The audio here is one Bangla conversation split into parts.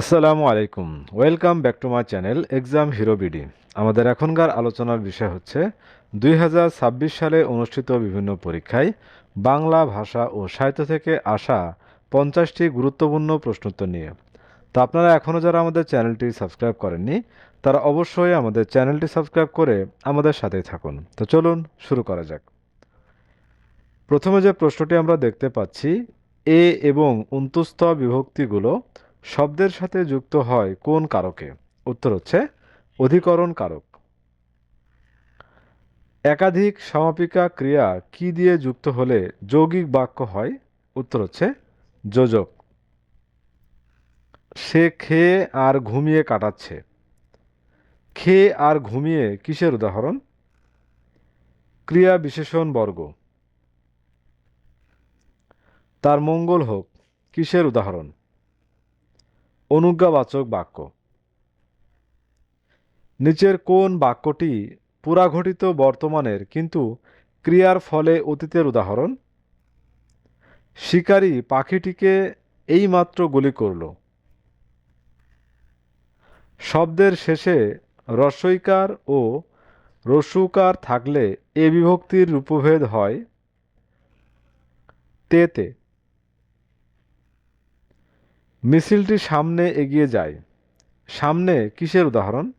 আসসালামু আলাইকুম। Welcome back to my channel exam hero BD. আমাদের এখনকার আলোচনার বিষয় হচ্ছে, দুই হাজার ছাব্বিশ সালে অনুষ্ঠিত বিভিন্ন পরীক্ষায় বাংলা ভাষা ও সাহিত্য থেকে আসা পঞ্চাশটি গুরুত্বপূর্ণ প্রশ্নোত্তর নিয়ে। তা আপনারা এখনও যারা আমাদের চ্যানেলটি সাবস্ক্রাইব করেননি, তারা অবশ্যই আমাদের চ্যানেলটি সাবস্ক্রাইব করে আমাদের সাথেই থাকুন। তো চলুন শুরু করা যাক। প্রথমে যে প্রশ্নটি আমরা দেখতে পাচ্ছি, এ এবং অন্তুস্থ বিভক্তিগুলো শব্দের সাথে যুক্ত হয় কোন কারকে? উত্তর হচ্ছে অধিকরণ কারক। একাধিক সমাপিকা ক্রিয়া কি দিয়ে যুক্ত হলে যৌগিক বাক্য হয়? উত্তর হচ্ছে যোজক। সে খেয়ে আর ঘুমিয়ে কাটাচ্ছে। খেয়ে আর ঘুমিয়ে কিসের উদাহরণ? ক্রিয়া বিশেষণ বর্গ। তার মঙ্গল হোক, কিসের উদাহরণ? অনুজ্ঞাবাচক বাক্য। নিচের কোন বাক্যটি পুরাঘটিত বর্তমানের কিন্তু ক্রিয়ার ফলে অতীতের উদাহরণ? শিকারী পাখিটিকে এইমাত্র গুলি করল। শব্দের শেষে রস্বইকার ও রসুকার থাকলে এ বিভক্তির রূপভেদ হয়। তেতে মিছিলটি সামনে এগিয়ে যায়। সামনে কিসের উদাহরণ?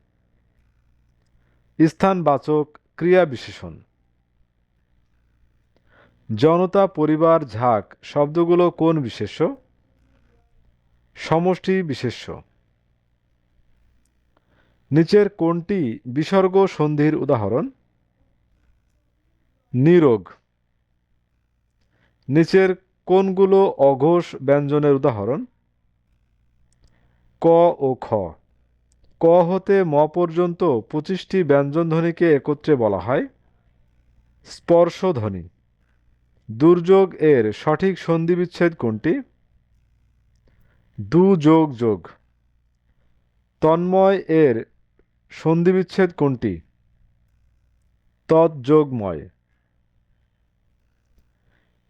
স্থানবাচক ক্রিয়া বিশেষণ। জনতা, পরিবার, ঝাঁক শব্দগুলো কোন বিশেষ্য? সমষ্টি বিশেষ্য। নিচের কোনটি বিসর্গ সন্ধির উদাহরণ। নিরোগ। নিচের কোনগুলো অঘোষ ব্যঞ্জনের উদাহরণ। ক ও খ। ক হতে ম পর্যন্ত পঁচিশটি ব্যঞ্জনধ্বনিকে একত্রে বলা হয়। স্পর্শধ্বনি। দুর্যোগ এর সঠিক সন্ধিবিচ্ছেদ কোনটি? দু যোগ যোগ তন্ময় এর সন্ধিবিচ্ছেদ কোনটি? তৎযোগময়।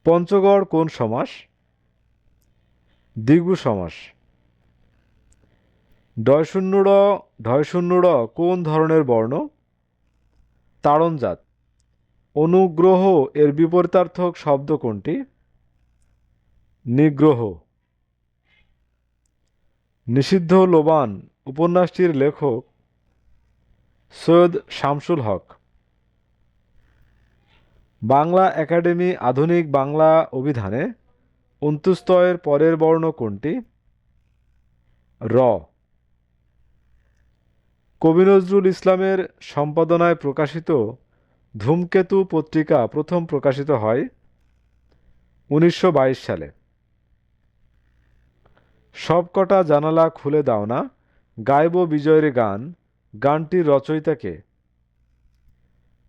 পঞ্চগড় কোন সমাস? দ্বিগু সমাস। ডয়শূন্যড় ঢয়শূন্যড় কোন ধরনের বর্ণ? তাড়নজাত। অনুগ্রহ এর বিপরীতার্থক শব্দ কোনটি? নিগ্রহ। নিষিদ্ধ লোবান উপন্যাসটির লেখক সৈয়দ শামসুল হক। বাংলা একাডেমি আধুনিক বাংলা অভিধানে অন্তুস্তয়ের পরের বর্ণ কোনটি? র। কবি নজরুল ইসলামের সম্পাদনায় প্রকাশিত ধূমকেতু পত্রিকা প্রথম প্রকাশিত হয় উনিশশো বাইশ সালে। সবকটা জানালা খুলে দাও না, গাইব বিজয়ের গান, গানটির রচয়িতাকে।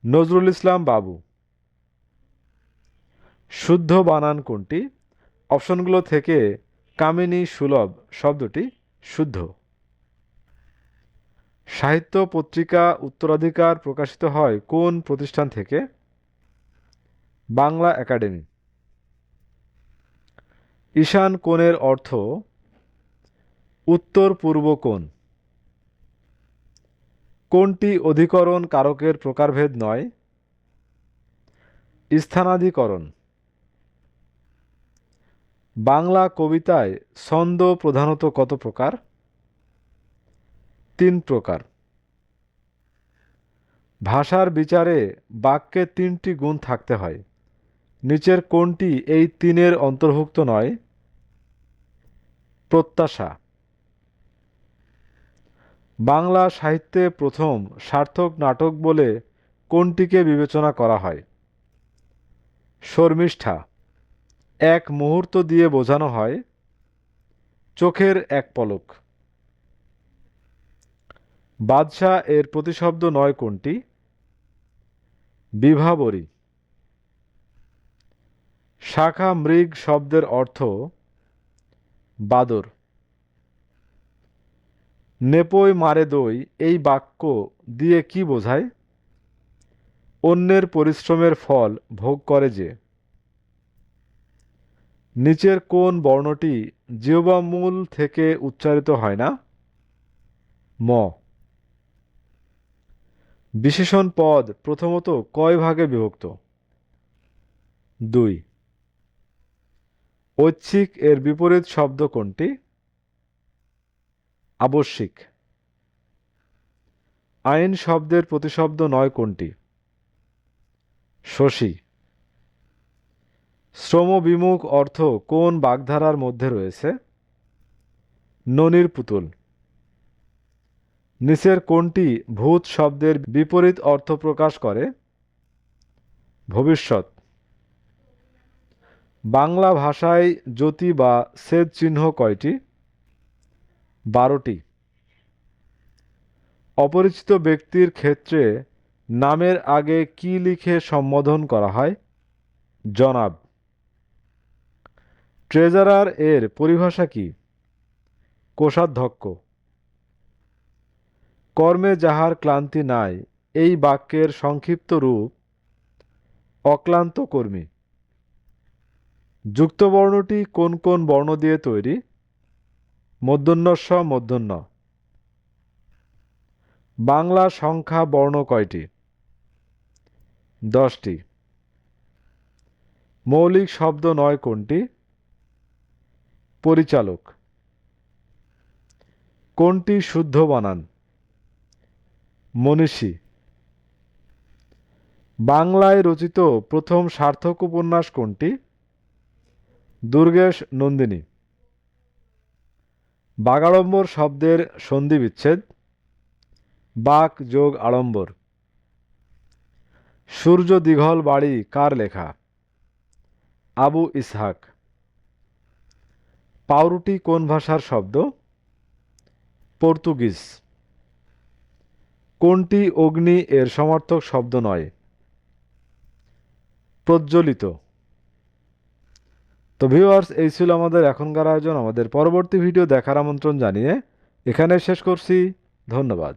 নজরুল ইসলাম বাবু। শুদ্ধ বানান কোনটি? অপশনগুলো থেকে কামিনী সুলভ শব্দটি শুদ্ধ। সাহিত্য পত্রিকা উত্তরাধিকার প্রকাশিত হয় কোন প্রতিষ্ঠান থেকে? বাংলা একাডেমি। ঈশান কোণের অর্থ উত্তর পূর্ব কোণ। কোনটি অধিকরণ কারকের প্রকারভেদ নয়, স্থানাধিকরণ। বাংলা কবিতায় ছন্দ প্রধানত কত প্রকার? তিন প্রকার। ভাষার বিচারে বাক্যে তিনটি গুণ থাকতে হয়। নিচের কোনটি এই তিনের অন্তর্ভুক্ত নয়? প্রত্যাশা। বাংলা সাহিত্যে প্রথম সার্থক নাটক বলে কোনটিকে বিবেচনা করা হয়? শর্মিষ্ঠা। এক মুহূর্ত দিয়ে বোঝানো হয়, চোখের এক পলক। বাদশাহ এর প্রতিশব্দ নয় কোনটি? বিভাবরী। শাখা মৃগ শব্দের অর্থ বাদর। নেপোয় মারে দই, এই বাক্য দিয়ে কি বোঝায়? অন্যের পরিশ্রমের ফল ভোগ করে যে। নিচের কোন বর্ণটি জিহ্বা মূল থেকে উচ্চারিত হয় না? ম। বিশেষণ পদ প্রথমত কয় ভাগে বিভক্ত? দুই। ঐচ্ছিক এর বিপরীত শব্দ কোনটি? আবশ্যিক। আইন শব্দের প্রতিশব্দ নয় কোনটি? শশী। শ্রমবিমুখ অর্থ কোন বাগধারার মধ্যে রয়েছে? ননির পুতুল। নিচের কোনটি ভূত শব্দের বিপরীত অর্থ প্রকাশ করে? ভবিষ্যৎ। বাংলা ভাষায় জ্যোতি বা সেদ চিহ্ন কয়টি? বারোটি। অপরিচিত ব্যক্তির ক্ষেত্রে নামের আগে কি লিখে সম্বোধন করা হয়? জনাব। ট্রেজারার এর পরিভাষা কি? কোষাধ্যক্ষ। কর্মে যাহার ক্লান্তি নাই, এই বাক্যের সংক্ষিপ্ত রূপ অক্লান্ত কর্মী। যুক্তবর্ণটি কোন কোন বর্ণ দিয়ে তৈরি? মধ্যন্যস্ব মধ্যন্য বাংলা সংখ্যা বর্ণ কয়টি? দশটি। মৌলিক শব্দ নয় কোনটি? পরিচালক। কোনটি শুদ্ধ বানান? মনীষী। বাংলায় রচিত প্রথম সার্থক উপন্যাস কোনটি? দুর্গেশ নন্দিনী। বাগাড়ম্বর শব্দের সন্ধি বিচ্ছেদ বাক যোগ আড়ম্বর। সূর্য দীঘল বাড়ি কার লেখা? আবু ইসহাক। পাউরুটি কোন ভাষার শব্দ? পর্তুগিজ। কোনটি অগ্নি এর সমর্থক শব্দ নয়? প্রজ্বলিত। তো ভিউয়ার্স এই ছিল আমাদের এখনকার আয়োজন, আমাদের পরবর্তী ভিডিও দেখার আমন্ত্রণ জানিয়ে এখানে শেষ করছি। ধন্যবাদ।